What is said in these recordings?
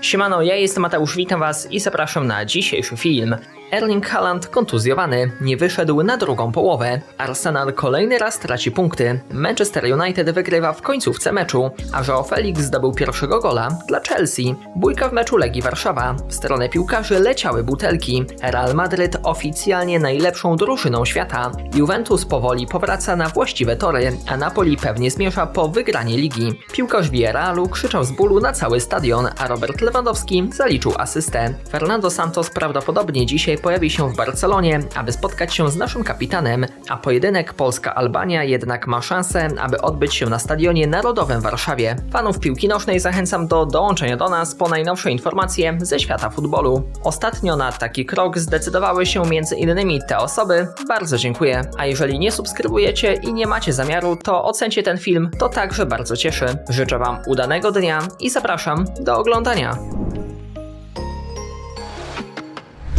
Siemano, ja jestem Mateusz, witam was i zapraszam na dzisiejszy film. Erling Haaland kontuzjowany, nie wyszedł na drugą połowę. Arsenal kolejny raz traci punkty. Manchester United wygrywa w końcówce meczu, a Joao Felix zdobył pierwszego gola dla Chelsea. Bójka w meczu Legii Warszawa. W stronę piłkarzy leciały butelki. Real Madryt oficjalnie najlepszą drużyną świata. Juventus powoli powraca na właściwe tory, a Napoli pewnie zmierza po wygranie ligi. Piłkarz Villarrealu krzyczał z bólu na cały stadion, a Robert Lewandowski zaliczył asystę. Fernando Santos prawdopodobnie dzisiaj pojawi się w Barcelonie, aby spotkać się z naszym kapitanem, a pojedynek Polska-Albania jednak ma szansę, aby odbyć się na Stadionie Narodowym w Warszawie. Fanów piłki nożnej zachęcam do dołączenia do nas po najnowsze informacje ze świata futbolu. Ostatnio na taki krok zdecydowały się innymi te osoby. Bardzo dziękuję. A jeżeli nie subskrybujecie i nie macie zamiaru, to ocencie ten film, to także bardzo cieszy. Życzę Wam udanego dnia i zapraszam do oglądania.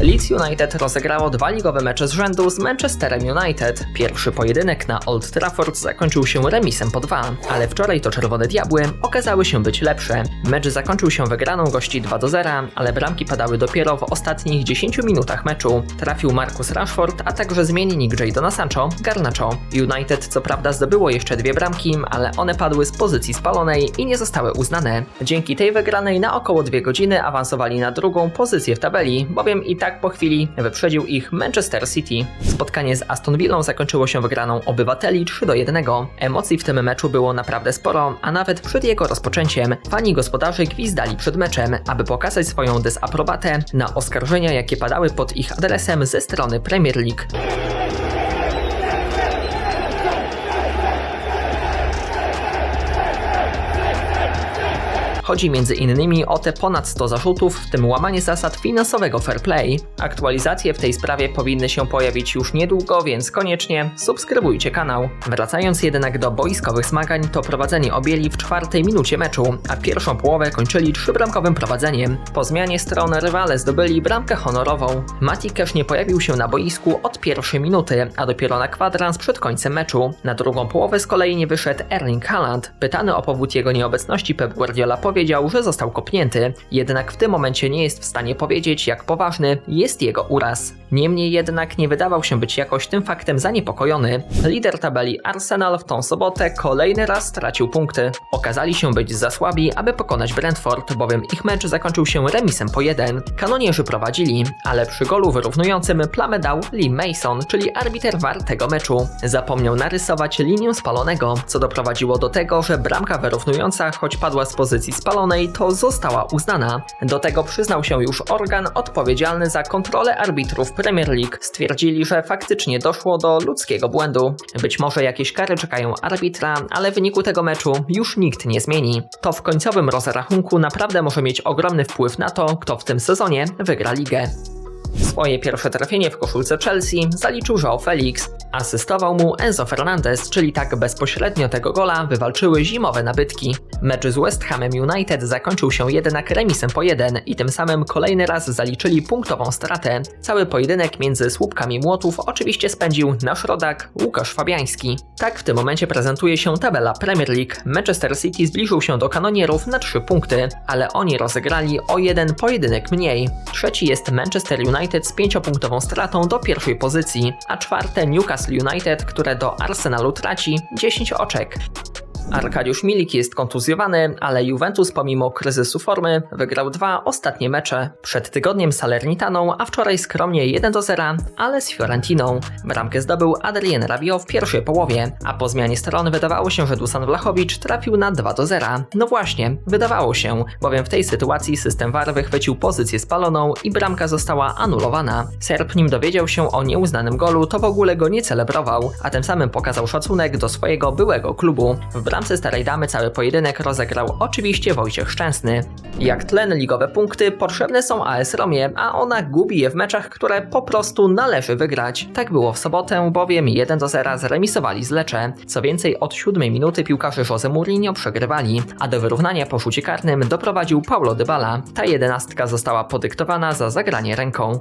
Leeds United rozegrało dwa ligowe mecze z rzędu z Manchesterem United. Pierwszy pojedynek na Old Trafford zakończył się remisem po dwa, ale wczoraj to Czerwone Diabły okazały się być lepsze. Mecz zakończył się wygraną gości 2 do 0, ale bramki padały dopiero w ostatnich 10 minutach meczu. Trafił Marcus Rashford, a także zmiennik Jadona Sancho, Garnacho. United co prawda zdobyło jeszcze dwie bramki, ale one padły z pozycji spalonej i nie zostały uznane. Dzięki tej wygranej na około dwie godziny awansowali na drugą pozycję w tabeli, bowiem i tak po chwili wyprzedził ich Manchester City. Spotkanie z Aston Villą zakończyło się wygraną obywateli 3 do 1. Emocji w tym meczu było naprawdę sporo, a nawet przed jego rozpoczęciem fani gospodarzy gwizdali przed meczem, aby pokazać swoją dezaprobatę na oskarżenia, jakie padały pod ich adresem ze strony Premier League. Chodzi innymi o te ponad 100 zarzutów, w tym łamanie zasad finansowego fair play. Aktualizacje w tej sprawie powinny się pojawić już niedługo, więc koniecznie subskrybujcie kanał. Wracając jednak do boiskowych zmagań, to prowadzenie objęli w czwartej minucie meczu, a pierwszą połowę kończyli trzybramkowym prowadzeniem. Po zmianie stron rywale zdobyli bramkę honorową. Mati Cash nie pojawił się na boisku od pierwszej minuty, a dopiero na kwadrans przed końcem meczu. Na drugą połowę z kolei nie wyszedł Erling Haaland. Pytany o powód jego nieobecności Pep Guardiola powiedział, że został kopnięty, jednak w tym momencie nie jest w stanie powiedzieć, jak poważny jest jego uraz. Niemniej jednak nie wydawał się być jakoś tym faktem zaniepokojony. Lider tabeli Arsenal w tą sobotę kolejny raz stracił punkty. Okazali się być za słabi, aby pokonać Brentford, bowiem ich mecz zakończył się remisem po jeden. Kanonierzy prowadzili, ale przy golu wyrównującym plamę dał Lee Mason, czyli arbiter war tego meczu. Zapomniał narysować linię spalonego, co doprowadziło do tego, że bramka wyrównująca, choć padła z pozycji spalonej, to została uznana. Do tego przyznał się już organ odpowiedzialny za kontrolę arbitrów Premier League. Stwierdzili, że faktycznie doszło do ludzkiego błędu. Być może jakieś kary czekają arbitra, ale w wyniku tego meczu już nikt nie zmieni. To w końcowym rozrachunku naprawdę może mieć ogromny wpływ na to, kto w tym sezonie wygra ligę. Swoje pierwsze trafienie w koszulce Chelsea zaliczył Joao Felix. Asystował mu Enzo Fernandez, czyli tak bezpośrednio tego gola wywalczyły zimowe nabytki. Mecz z West Hamem United zakończył się jednak remisem po jeden i tym samym kolejny raz zaliczyli punktową stratę. Cały pojedynek między słupkami młotów oczywiście spędził nasz rodak Łukasz Fabiański. Tak w tym momencie prezentuje się tabela Premier League. Manchester City zbliżył się do kanonierów na 3 punkty, ale oni rozegrali o jeden pojedynek mniej. Trzeci jest Manchester United z 5-punktową stratą do pierwszej pozycji, a czwarte Newcastle United, które do Arsenalu traci 10 oczek. Arkadiusz Milik jest kontuzjowany, ale Juventus pomimo kryzysu formy wygrał dwa ostatnie mecze. Przed tygodniem Salernitaną, a wczoraj skromnie 1 do 0, ale z Fiorentiną. Bramkę zdobył Adrien Rabiot w pierwszej połowie, a po zmianie strony wydawało się, że Dusan Vlachowicz trafił na 2 do 0. No właśnie, wydawało się, bowiem w tej sytuacji system VAR wychwycił pozycję spaloną i bramka została anulowana. Serb nim dowiedział się o nieuznanym golu, to w ogóle go nie celebrował, a tym samym pokazał szacunek do swojego byłego klubu. W bramce Starej Damy cały pojedynek rozegrał oczywiście Wojciech Szczęsny. Jak tlen ligowe punkty potrzebne są AS Romie, a ona gubi je w meczach, które po prostu należy wygrać. Tak było w sobotę, bowiem 1 do 0 zremisowali z Lecze. Co więcej, od 7 minuty piłkarze Jose Mourinho przegrywali, a do wyrównania po rzucie karnym doprowadził Paulo Dybala. Ta jedenastka została podyktowana za zagranie ręką.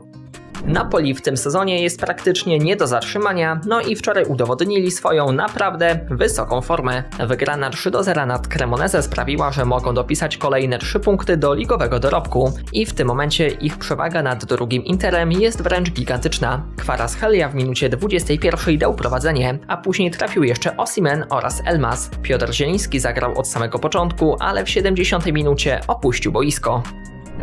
Napoli w tym sezonie jest praktycznie nie do zatrzymania, no i wczoraj udowodnili swoją naprawdę wysoką formę. Wygrana 3 do 0 nad Cremonese sprawiła, że mogą dopisać kolejne 3 punkty do ligowego dorobku i w tym momencie ich przewaga nad drugim Interem jest wręcz gigantyczna. Kvaratskhelia w minucie 21 dał prowadzenie, a później trafił jeszcze Osimen oraz Elmas. Piotr Zieliński zagrał od samego początku, ale w 70 minucie opuścił boisko.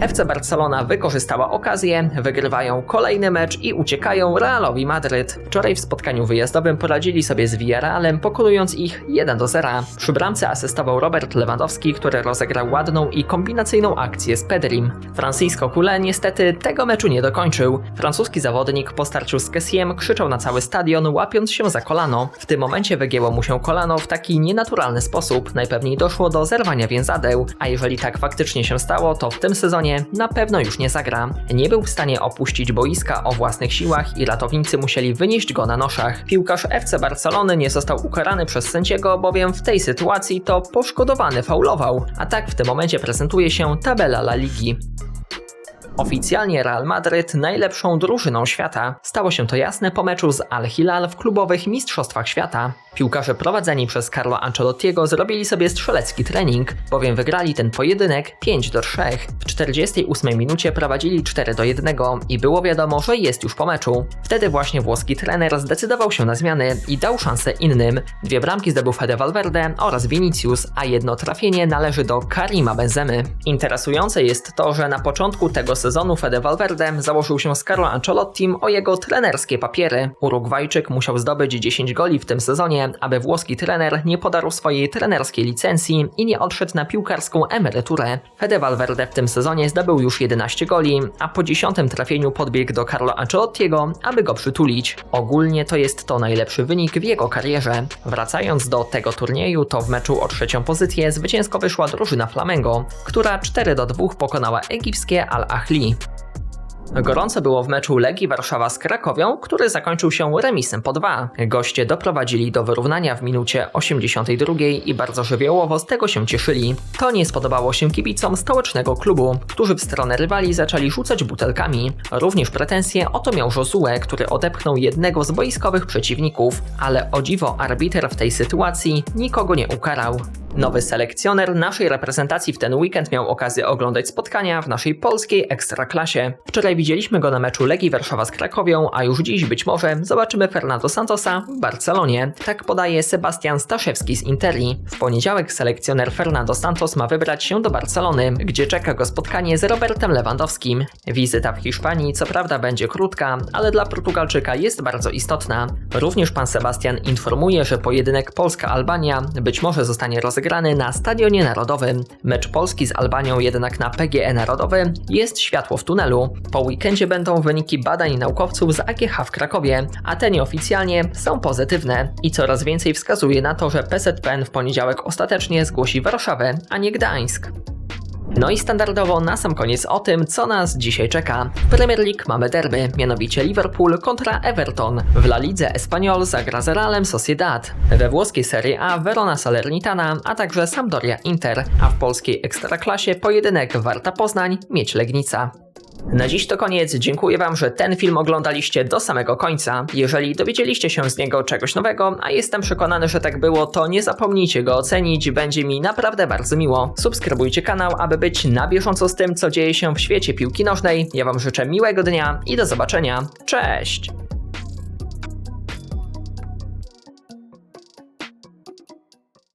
FC Barcelona wykorzystała okazję, wygrywają kolejny mecz i uciekają Realowi Madryt. Wczoraj w spotkaniu wyjazdowym poradzili sobie z Villarrealem, pokonując ich 1 do 0. Przy bramce asystował Robert Lewandowski, który rozegrał ładną i kombinacyjną akcję z Pedrim. Francisco Kule niestety tego meczu nie dokończył. Francuski zawodnik po starciu z Kessiem krzyczał na cały stadion, łapiąc się za kolano. W tym momencie wygięło mu się kolano w taki nienaturalny sposób. Najpewniej doszło do zerwania więzadeł, a jeżeli tak faktycznie się stało, to w tym sezonie na pewno już nie zagra. Nie był w stanie opuścić boiska o własnych siłach i ratownicy musieli wynieść go na noszach. Piłkarz FC Barcelony nie został ukarany przez sędziego, bowiem w tej sytuacji to poszkodowany faulował, a tak w tym momencie prezentuje się tabela La Ligi. Oficjalnie Real Madryt najlepszą drużyną świata. Stało się to jasne po meczu z Al Hilal w klubowych Mistrzostwach Świata. Piłkarze prowadzeni przez Carlo Ancelottiego zrobili sobie strzelecki trening, bowiem wygrali ten pojedynek 5 do 3. W 48 minucie prowadzili 4 do 1 i było wiadomo, że jest już po meczu. Wtedy właśnie włoski trener zdecydował się na zmiany i dał szansę innym. Dwie bramki zdobył Fede Valverde oraz Vinicius, a jedno trafienie należy do Karima Benzemy. Interesujące jest to, że na początku tego sezonu Fede Valverde założył się z Carlo Ancelottim o jego trenerskie papiery. Urugwajczyk musiał zdobyć 10 goli w tym sezonie, aby włoski trener nie podarł swojej trenerskiej licencji i nie odszedł na piłkarską emeryturę. Fede Valverde w tym sezonie zdobył już 11 goli, a po 10 trafieniu podbiegł do Carlo Ancelottiego, aby go przytulić. Ogólnie to jest to najlepszy wynik w jego karierze. Wracając do tego turnieju, to w meczu o trzecią pozycję zwycięsko wyszła drużyna Flamengo, która 4 do 2 pokonała egipskie Al-Ahli. Gorąco było w meczu Legii Warszawa z Krakowią, który zakończył się remisem po 2. Goście doprowadzili do wyrównania w minucie 82 i bardzo żywiołowo z tego się cieszyli. To nie spodobało się kibicom stołecznego klubu, którzy w stronę rywali zaczęli rzucać butelkami. Również pretensje o to miał Josue, który odepchnął jednego z boiskowych przeciwników, ale o dziwo arbiter w tej sytuacji nikogo nie ukarał. Nowy selekcjoner naszej reprezentacji w ten weekend miał okazję oglądać spotkania w naszej polskiej ekstraklasie. Wczoraj widzieliśmy go na meczu Legii Warszawa z Krakowią, a już dziś być może zobaczymy Fernando Santosa w Barcelonie. Tak podaje Sebastian Staszewski z Interi. W poniedziałek selekcjoner Fernando Santos ma wybrać się do Barcelony, gdzie czeka go spotkanie z Robertem Lewandowskim. Wizyta w Hiszpanii co prawda będzie krótka, ale dla Portugalczyka jest bardzo istotna. Również pan Sebastian informuje, że pojedynek Polska-Albania być może zostanie rozegrany na Stadionie Narodowym. Mecz Polski z Albanią jednak na PGE Narodowy jest światło w tunelu. Po weekendzie będą wyniki badań naukowców z AGH w Krakowie, a te nieoficjalnie są pozytywne i coraz więcej wskazuje na to, że PZPN w poniedziałek ostatecznie zgłosi Warszawę, a nie Gdańsk. No i standardowo na sam koniec o tym, co nas dzisiaj czeka. W Premier League mamy derby, mianowicie Liverpool kontra Everton. W La Lidze Espanyol zagra z Realem Sociedad. We włoskiej Serie A Verona Salernitana, a także Sampdoria Inter. A w polskiej Ekstraklasie pojedynek Warta Poznań, Mieć Legnica. Na dziś to koniec. Dziękuję Wam, że ten film oglądaliście do samego końca. Jeżeli dowiedzieliście się z niego czegoś nowego, a jestem przekonany, że tak było, to nie zapomnijcie go ocenić, będzie mi naprawdę bardzo miło. Subskrybujcie kanał, aby być na bieżąco z tym, co dzieje się w świecie piłki nożnej. Ja Wam życzę miłego dnia i do zobaczenia. Cześć!